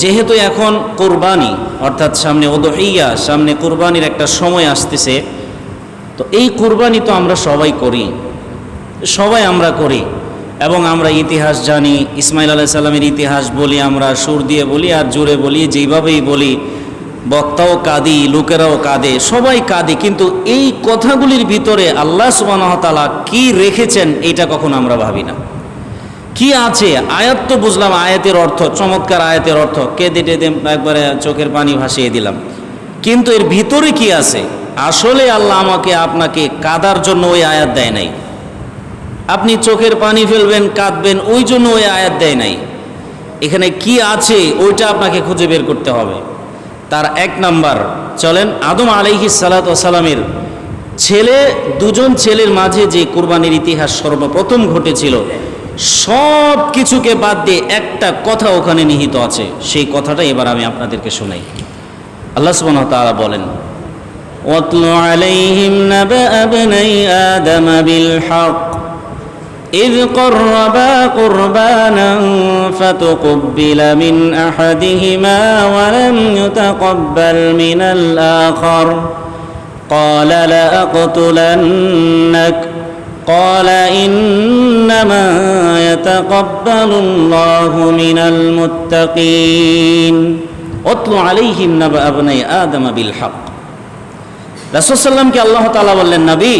যেহেতু এখন কোরবানি, অর্থাৎ সামনে ওদহিয়া সামনে কোরবানির একটা সময় আসতেছে, তো এই কোরবানি তো আমরা সবাই করি, সবাই আমরা করি, এবং আমরা ইতিহাস জানি, ইসমাইল আলাহ সাল্লামের ইতিহাস বলি, আমরা সুর দিয়ে বলি আর জোরে বলি, যেইভাবেই বলি, বক্তাও কাঁদি, লোকেরাও কাঁদে, সবাই কাঁদে, কিন্তু এই কথাগুলির ভিতরে আল্লাহ সুবাহতালা কি রেখেছেন, এটা কখন আমরা ভাবি না। কি আছে? আয়াত তো বুঝলাম, আয়াতের অর্থ, চমৎকার আয়াতের অর্থ। কেঁদে টেদে একবারে চোখের পানি ভাসিয়ে দিলাম। কিন্তু এর ভিতরে কি আছে? আসলে আল্লাহ আমাকে আপনাকে কাদার জন্য ওই আয়াত দেয় নাই। আপনি চোখের পানি ফেলবেন, কাঁদবেন, ওই জন্য ওই আয়াত দেয় নাই। এখানে কি আছে, ওইটা আপনাকে খুঁজে বের করতে হবে। তার এক নাম্বার, চলেন, আদম আলাইহি সালাতামের ছেলে, দুজন ছেলের মাঝে যে কোরবানির ইতিহাস সর্বপ্রথম ঘটেছিল সব কিছুকে বাদ দিয়ে একটা কথা ওখানে নিহিত আছে সেই কথাটা এবার আমি আপনাদেরকে শোনাই আল্লাহ সুবহানাহু ওয়া তাআলা বলেন واتل عليهم نبأ ابني آدم بالحق إذ قربا قربانا فتقبل من أحدهما ولم يتقبل من الآخر قال لأقتلنك قال إنما يتقبل الله من المتقين اتل عليهم نبأ ابني آدم بالحق রাসুলসাল্লামকে আল্লাহ তালা বললেন নবী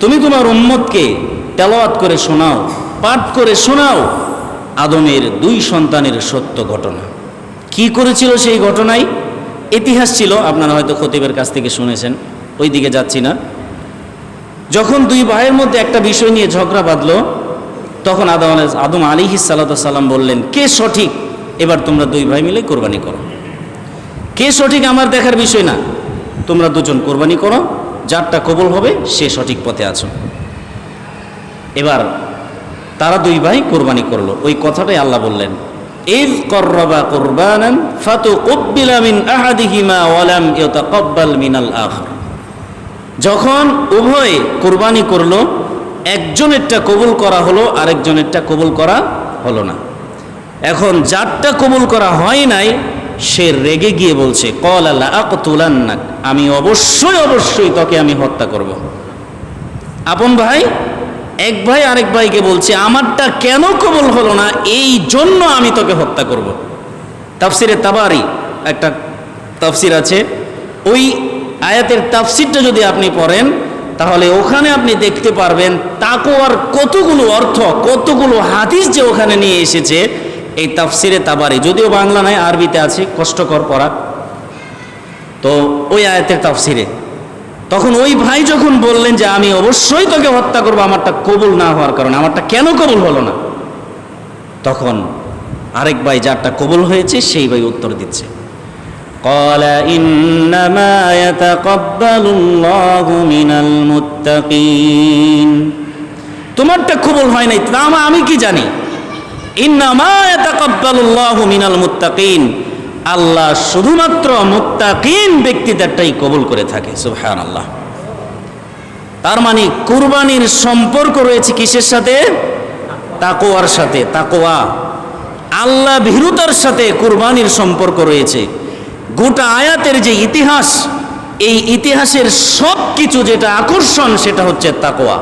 তুমি তোমার উম্মতকে তেলাওয়াত করে শোনাও পাঠ করে শোনাও আদমের দুই সন্তানের সত্য ঘটনা কি করেছিল সেই ঘটনায় ইতিহাস ছিল আপনারা হয়তো খতিবের কাছ থেকে শুনেছেন ওই দিকে যাচ্ছি না যখন দুই ভাইয়ের মধ্যে একটা বিষয় নিয়ে ঝগড়া বাঁধলো, তখন আদম আদম আলী সাল্লাম বললেন, কে সঠিক? এবার তোমরা দুই ভাই মিলে কোরবানি করো। কে সঠিক আমার দেখার বিষয় না? তোমরা দুজন কোরবানি করো, যারটা কবুল হবে সে সঠিক পথে আছো। এবার তারা দুই ভাই কোরবানি করল। ওই কথাটাই আল্লাহ বললেন, ইদ করবা কোরবানান ফাতু ওয়ালাম মিনাল আখর। যখন উভয় কোরবানি করল, একজনেরটা কবুল করা হলো, আরেকজনেরটা কবুল করা হলো না এখন যারটা কবুল করা হয় নাই, সে রেগে গিয়ে বলছে, কল আল্লাহ আমি অবশ্যই অবশ্যই তোকে আমি হত্যা করব। আপন ভাই, এক ভাই আরেক ভাইকে বলছে, আমারটা কেন কবুল হলো না এই জন্য আমি তোকে হত্যা করব। তাফসিরে তাবারি একটা তাফসির আছে, ওই আয়াতের তাফসিরটা যদি আপনি পড়েন, তাহলে ওখানে আপনি দেখতে পারবেন তাকোয়ার কতগুলো অর্থ, কতগুলো হাদিস যে ওখানে নিয়ে এসেছে এই তাফসিরে তাবারি। যদিও বাংলা নয়, আরবিতে আছে, কষ্টকর পড়া। তো ওই আয়াতের তাফসিরে। তখন ওই ভাই যখন বললেন যে, আমি অবশ্যই তোকে হত্যা করব, আমারটা কবুল না হওয়ার কারণে, আমারটা কেন কবুল হলো না? তখন আরেক ভাই, যারটা কবুল হয়েছে, সেই ভাই উত্তর দিচ্ছে। قال إنما يتقبل الله من المتقين তোমারটা কবুল হয় নাই তা আমা- আমি কি জানি ইন্নামা ইয়াতাকাব্বালুল্লাহু মিনাল মুত্তাকিন আল্লাহ শুধুমাত্র মুত্তাকিন ব্যক্তিদেরটাই কবুল করে থাকে সুবহানাল্লাহ তার মানে কুরবানির সম্পর্ক রয়েছে কিসের সাথে তাকোয়ার সাথে তাকোয়া আল্লাহ ভীরুতার সাথে কুরবানির সম্পর্ক রয়েছে গোটা আয়াতের যে ইতিহাস, এই ইতিহাসের সব কিছু যেটা আকর্ষণ, সেটা হচ্ছে তাকোয়া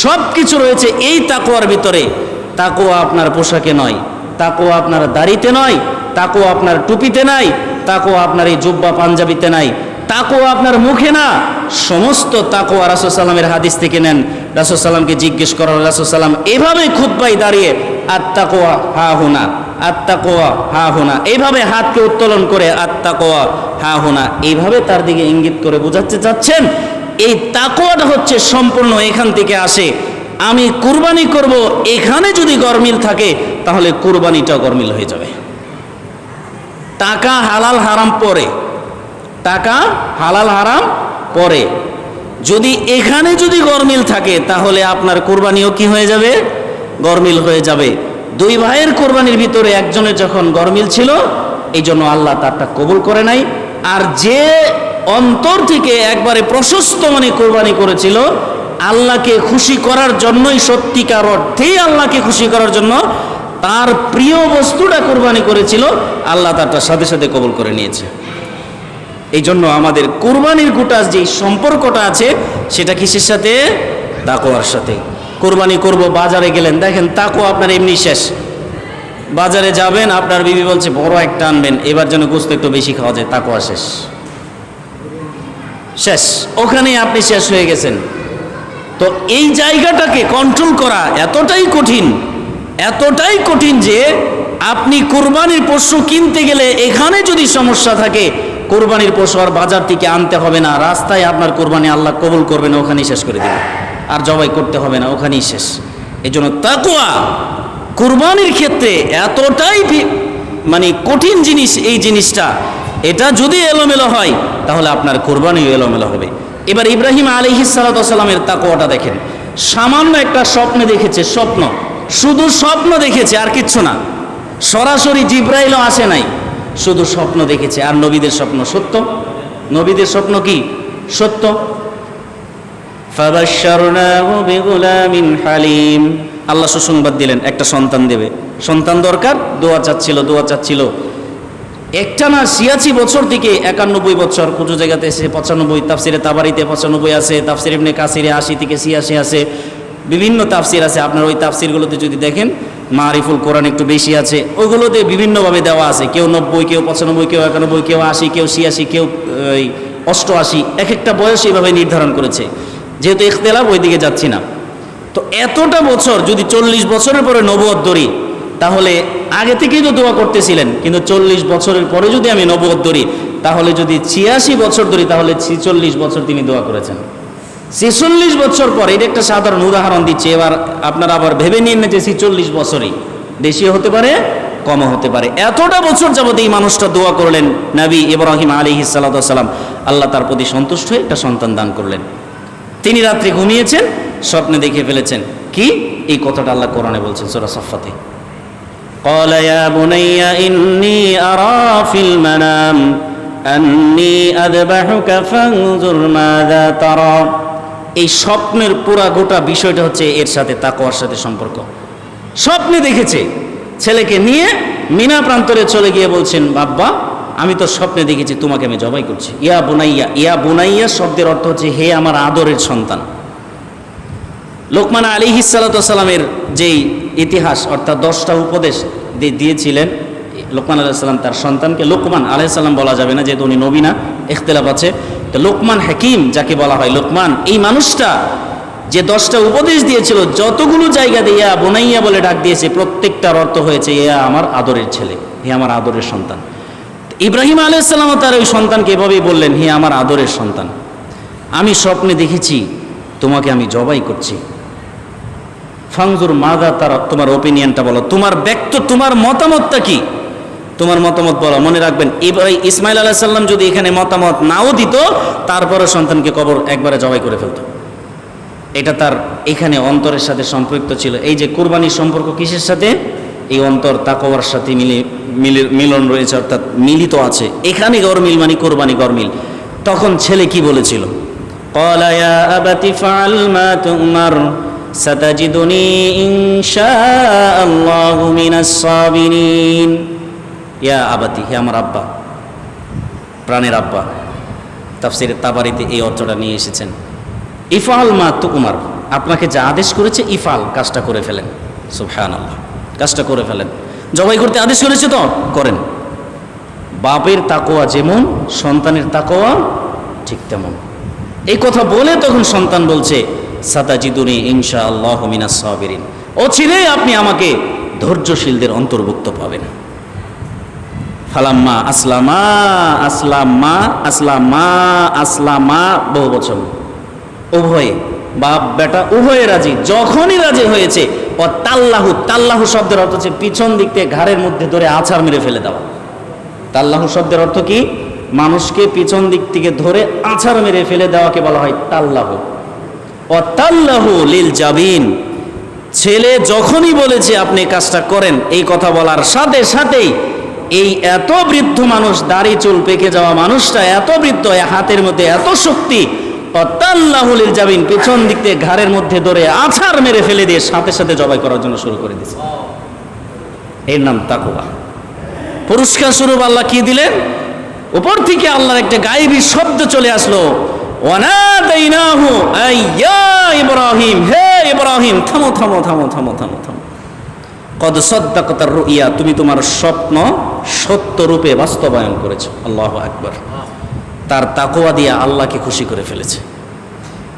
সব কিছু রয়েছে এই তাকোয়ার ভিতরে। তাকোয়া আপনার পোশাকে নয় তাকোয়া আপনার দাড়িতে নয় তাকোয়া আপনার টুপিতে নাই তাকোয়া আপনার এই জুব্বা পাঞ্জাবিতে নাই তাকোয়া আপনার মুখে না। সমস্ত তাকোয়া রাসুসাল্লামের হাদিস থেকে নেন। রাসুসাল্লামকে জিজ্ঞেস করা রাসুসাল্লাম এভাবে খুদ্াই দাঁড়িয়ে আত্মাকোয়া হা হুনা। আত্মাকোয়া, হা হুনা। এইভাবে হাতকে উত্তোলন করে আত্মা আত্মাকোয়া, হা হোনা। এইভাবে তার দিকে ইঙ্গিত করে বোঝাতে চাচ্ছেন, এই তাকোয়াটা হচ্ছে সম্পূর্ণ এখান থেকে আসে। আমি কুরবানি করব, এখানে যদি গরমিল থাকে, তাহলে কুরবানিটাও গরমিল হয়ে যাবে। টাকা হালাল হারাম পরে। টাকা হালাল হারাম পরে। যদি এখানে যদি গরমিল থাকে, তাহলে আপনার কোরবানিও কি হয়ে যাবে? গরমিল হয়ে যাবে। দুই ভাইয়ের কোরবানির ভিতরে একজনের যখন গরমিল ছিল, এই জন্য আল্লাহ তারটা কবুল করে নাই। আর যে অন্তর থেকে একবারে প্রশস্ত মনে কোরবানি করেছিল, আল্লাহকে খুশি করার জন্যই, সত্যিকার অর্থেই আল্লাহকে খুশি করার জন্য তার প্রিয় বস্তুটা কোরবানি করেছিল, আল্লাহ তারটা সাথে সাথে কবুল করে নিয়েছে। এই জন্য আমাদের কোরবানির গোটা যে সম্পর্কটা আছে, সেটা কিসের সাথে? তাকোয়ার সাথে। কোরবানি করব, বাজারে গেলেন। দেখেন তাকো আপনার এমনি শেষ। বাজারে যাবেন, আপনার বিবি বলছে, বড় একটা আনবেন। এবার যেন গোস্ত একটু বেশি খাওয়া যায় তাকোয়া শেষ। শেষ। ওখানেই আপনি শেষ হয়ে গেছেন। তো এই জায়গাটাকে কন্ট্রোল করা এতটাই কঠিন এতটাই কঠিন যে আপনি কোরবানির পশু কিনতে গেলে এখানে যদি সমস্যা থাকে, কোরবানির পশু আর বাজার থেকে আনতে হবে না। রাস্তায় আপনার কোরবানি আল্লাহ কবুল করবেন, ওখানেই শেষ করে দেবে আর জবাই করতে হবে না, ওখানেই শেষ। এই জন্য তাকুয়া কোরবানির ক্ষেত্রে এতটাই মানে কঠিন জিনিস এই জিনিসটা। এটা যদি এলোমেলো হয়, তাহলে আপনার কোরবানিও এলোমেলো হবে। এবার ইব্রাহিম আলী সালাতামের তাকুয়াটা দেখেন। সামান্য একটা স্বপ্নে দেখেছে, স্বপ্ন। শুধু স্বপ্ন দেখেছে, আর কিচ্ছু না। সরাসরি জিব্রাইলও আসে নাই। শুধু স্বপ্ন দেখেছে, আর নবীদের স্বপ্ন সত্য? নবীদের স্বপ্ন কি? সত্য? হালিম আল্লাহ সুসংবাদ দিলেন, একটা সন্তান দেবে। সন্তান দরকার দোয়া চাচ্ছিল দোয়া চাচ্ছিল একটা না ছিয়াশি বছর থেকে একানব্বই বছর কুচু জায়গাতে এসে পঁচানব্বই, তাফসিরে তাবারিতে পঁচানব্বই আছে, তাফসির এমনি কাশিরে আশি থেকে ছিয়াশি আছে। বিভিন্ন তাফসির আছে, আপনার ওই তাফসিরগুলোতে যদি দেখেন, মারিফুল কোরআন একটু বেশি আছে। ওইগুলোতে বিভিন্নভাবে দেওয়া আছে, কেউ নব্বই, কেউ পঁচানব্বই, কেউ একানব্বই, কেউ আশি, কেউ ছিয়াশি, কেউ অষ্টআশি, এক একটা বয়স এইভাবে নির্ধারণ করেছে। যেহেতু ইখতলাফ ওই দিকে যাচ্ছি না। তো এতটা বছর, যদি চল্লিশ বছরের পরে নবদ ধরি, তাহলে আগে থেকেই তো দোয়া করতেছিলেন, কিন্তু চল্লিশ বছরের পরে যদি আমি নবদ ধরি, তাহলে যদি ছিয়াশি বছর ধরি, তাহলে ছিচল্লিশ বছর তিনি দোয়া করেছেন। ছেচল্লিশ বছর পরে, এটা একটা সাধারণ উদাহরণ দিচ্ছে, এবার আপনারা আবার ভেবে নিন না যে ছিচল্লিশ বছরই। দেশীয় হতে পারে, কমও হতে পারে। এতটা বছর যাবত এই মানুষটা দোয়া করলেন, নবী ইব্রাহিম আলী সাল্লাম আল্লাহ তার প্রতি সন্তুষ্ট হয়ে একটা সন্তান দান করলেন। তিনি রাত্রে ঘুমিয়েছেন স্বপ্নে দেখে ফেলেছেন কি এই কথাটা আল্লাহ কোরআনে বলছেন সোরা সফাতে قال يا بني إني أرى في المنام أني أذبحك فانظر ماذا ترى এই স্বপ্নের পুরা গোটা বিষয়টা হচ্ছে এর সাথে তাকওয়ার সাথে সম্পর্ক স্বপ্নে দেখেছে ছেলেকে নিয়ে মিনা প্রান্তরে চলে গিয়ে বলছেন বাব্বা আমি তো স্বপ্নে দেখেছি, তোমাকে আমি জবাই করছি। ইয়া বুনাইয়া ইয়া বুনাইয়া শব্দের অর্থ হচ্ছে হে আমার আদরের সন্তান। লোকমান আলী সালামের যেই ইতিহাস, অর্থাৎ দশটা উপদেশ দিয়েছিলেন, লোকমান আলাইসাল্লাম তার সন্তানকে। লোকমান আলাইসাল্লাম বলা যাবে না, যেহেতু উনি নবীনা ইখতলাফ আছে। তো লোকমান হাকিম যাকে বলা হয়, লোকমান, এই মানুষটা যে দশটা উপদেশ দিয়েছিল, যতগুলো জায়গাতে ইয়া বোনাইয়া বলে ডাক দিয়েছে, প্রত্যেকটার অর্থ হয়েছে, ইয়া আমার আদরের ছেলে, হে আমার আদরের সন্তান। ইব্রাহিম আলাইসাল্লাম তার ওই সন্তানকে এভাবেই বললেন, হে আমার আদরের সন্তান, আমি স্বপ্নে দেখেছি, তোমাকে আমি জবাই করছি। ফাংজুর মাদা তার, তোমার ওপিনিয়নটা বলো, তোমার ব্যক্ত, তোমার মতামতটা কি? তোমার মতামত বলো, মনে রাখবেন, এবার ইসমাইল আলাহ সাল্লাম যদি এখানে মতামত নাও দিত তারপরে সন্তানকে কবর একবারে জবাই করে ফেলতো। এটা তার এখানে অন্তরের সাথে সম্পৃক্ত ছিল। এই যে কোরবানির সম্পর্ক কিসের সাথে? এই অন্তর তাকওয়ার সাথে মিলে মিলন রয়েছে, অর্থাৎ মিলিত আছে। এখানে গরমিল মানে কোরবানি, গড় মিল। তখন ছেলে কি বলেছিল? কলায়া আবাতি ফাল মা তুমার, সাতাজিদুনি ইনশাআল্লাহু মিনাস সাবিরিন। ইয়া আবাতি, হে আমার আব্বা, প্রাণের আব্বা, তাফসির তাবারিতে এই অর্থটা নিয়ে এসেছেন। ইফাল মা তুকুমার আপনাকে যা আদেশ করেছে ইফাল কাজটা করে ফেলেন। সুবহানাল্লাহ। কাজটা করে ফেলেন। জবাই করতে আদেশ করেছে তো? করেন। বাপের তাকোয়া যেমন, সন্তানের তাকোয়া ঠিক তেমন। এই কথা বলে তখন সন্তান বলছে, সাতাজিদুনি ইনশা আল্লাহ মিনা সাবিরিন ছিলে, আপনি আমাকে ধৈর্যশীলদের অন্তর্ভুক্ত পাবেন। ফালাম্মা আসলামা আসলামা আসলামা আসলামা বহু বছর উভয়ে বাপ বেটা উভয়ে রাজি। যখনই রাজি হয়েছে ও তাল্লাহু তাল্লাহু শব্দের অর্থ হচ্ছে পিছন দিক থেকে ঘাড়ের মধ্যে ধরে আছাড় মেরে ফেলে দেওয়া। তাল্লাহু শব্দের অর্থ কি? মানুষকে পিছন দিক থেকে ধরে আছাড় মেরে ফেলে দেওয়াকে বলা হয় তাল্লাহু। ও তাল্লাহু লিল জাবিন। ছেলে যখনই বলেছে আপনি কাজটা করেন, এই কথা বলার সাথে সাথেই এই এত বৃদ্ধ মানুষ, দাড়ি চুল পেকে যাওয়া মানুষটা, এত বৃদ্ধ হাতের মধ্যে এত শক্তি অতাল্লাহুলির জাবিন, পেছন দিক থেকে ঘাড়ের মধ্যে ধরে আছাড় মেরে ফেলে দিয়ে সাথে সাথে জবাই করার জন্য শুরু করে দিয়েছে। এর নাম তাকুয়া পুরস্কার স্বরূপ আল্লাহ কি দিলেন? উপর থেকে আল্লাহর একটা গায়েবী শব্দ চলে আসলো। ওয়ানাদাইনাহু আই ইয়া ইব্রাহিম, হে ইব্রাহিম, থামো থামো থামো থামো থামো থামো। কদ সদ্দাকতার রুইয়া, তুমি তোমার স্বপ্ন সত্য রূপে বাস্তবায়ন করেছ। আল্লাহ আকবার। তার তাকোয়া দিয়ে আল্লাহকে খুশি করে ফেলেছে।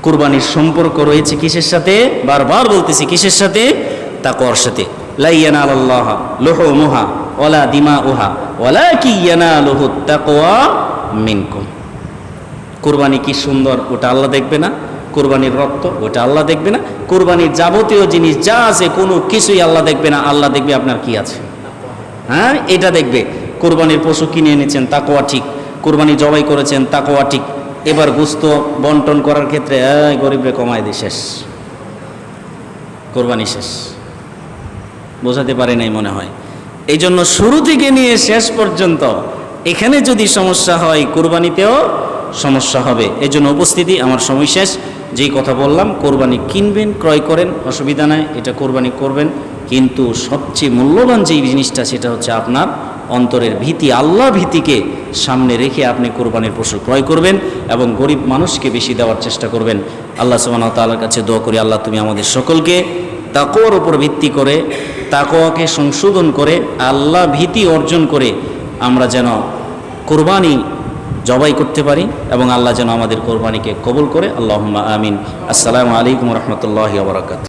কুরবানির সম্পর্ক রয়েছে কিসের সাথে? বারবার বলতেছি, কিসের সাথে? তাকোয়ার সাথে। লাইয়ানা আল্লাহ লোহ মুহা ওলা দিমা উহা ওলা কি ইয়ানা লোহ তাকওয়া মিনকুম। কুরবানি কি সুন্দর, ওটা আল্লাহ দেখবে না। কুরবানির রক্ত, ওটা আল্লাহ দেখবে না। কুরবানির যাবতীয় জিনিস যা আছে, কোনো কিছুই আল্লাহ দেখবে না। আল্লাহ দেখবে আপনার কি আছে। হ্যাঁ এটা দেখবে। কোরবানির পশু কিনে এনেছেন তাকোয়া ঠিক। কোরবানি জবাই করেছেন তাকোয়া ঠিক। এবার গুস্ত বন্টন করার ক্ষেত্রে গরিবরে কমায় দিয়ে শেষ। কোরবানি শেষ। বোঝাতে পারে নাই মনে হয়। এই জন্য শুরু থেকে নিয়ে শেষ পর্যন্ত এখানে যদি সমস্যা হয়, কোরবানিতেও সমস্যা হবে। এই জন্য উপস্থিতি আমার সময় শেষ। যেই কথা বললাম, কোরবানি কিনবেন, ক্রয় করেন, অসুবিধা নাই, এটা কোরবানি করবেন। কিন্তু সবচেয়ে মূল্যবান যেই জিনিসটা, সেটা হচ্ছে আপনার অন্তরের ভীতি, আল্লাহ ভীতিকে সামনে রেখে আপনি কোরবানির পশু ক্রয় করবেন এবং গরিব মানুষকে বেশি দেওয়ার চেষ্টা করবেন। আল্লাহ সুবাহ তাল্লার কাছে দোয়া করি, আল্লাহ তুমি আমাদের সকলকে তাকোয়ার উপর ভিত্তি করে তাকোয়াকে সংশোধন করে, আল্লাহ ভীতি অর্জন করে আমরা যেন কোরবানি জবাই করতে পারি এবং আল্লাহ যেন আমাদের কোরবানিকে কবুল করে। আল্লাহ আমিন। আসসালামু আলাইকুম রহমতুল্লাহ বারকাত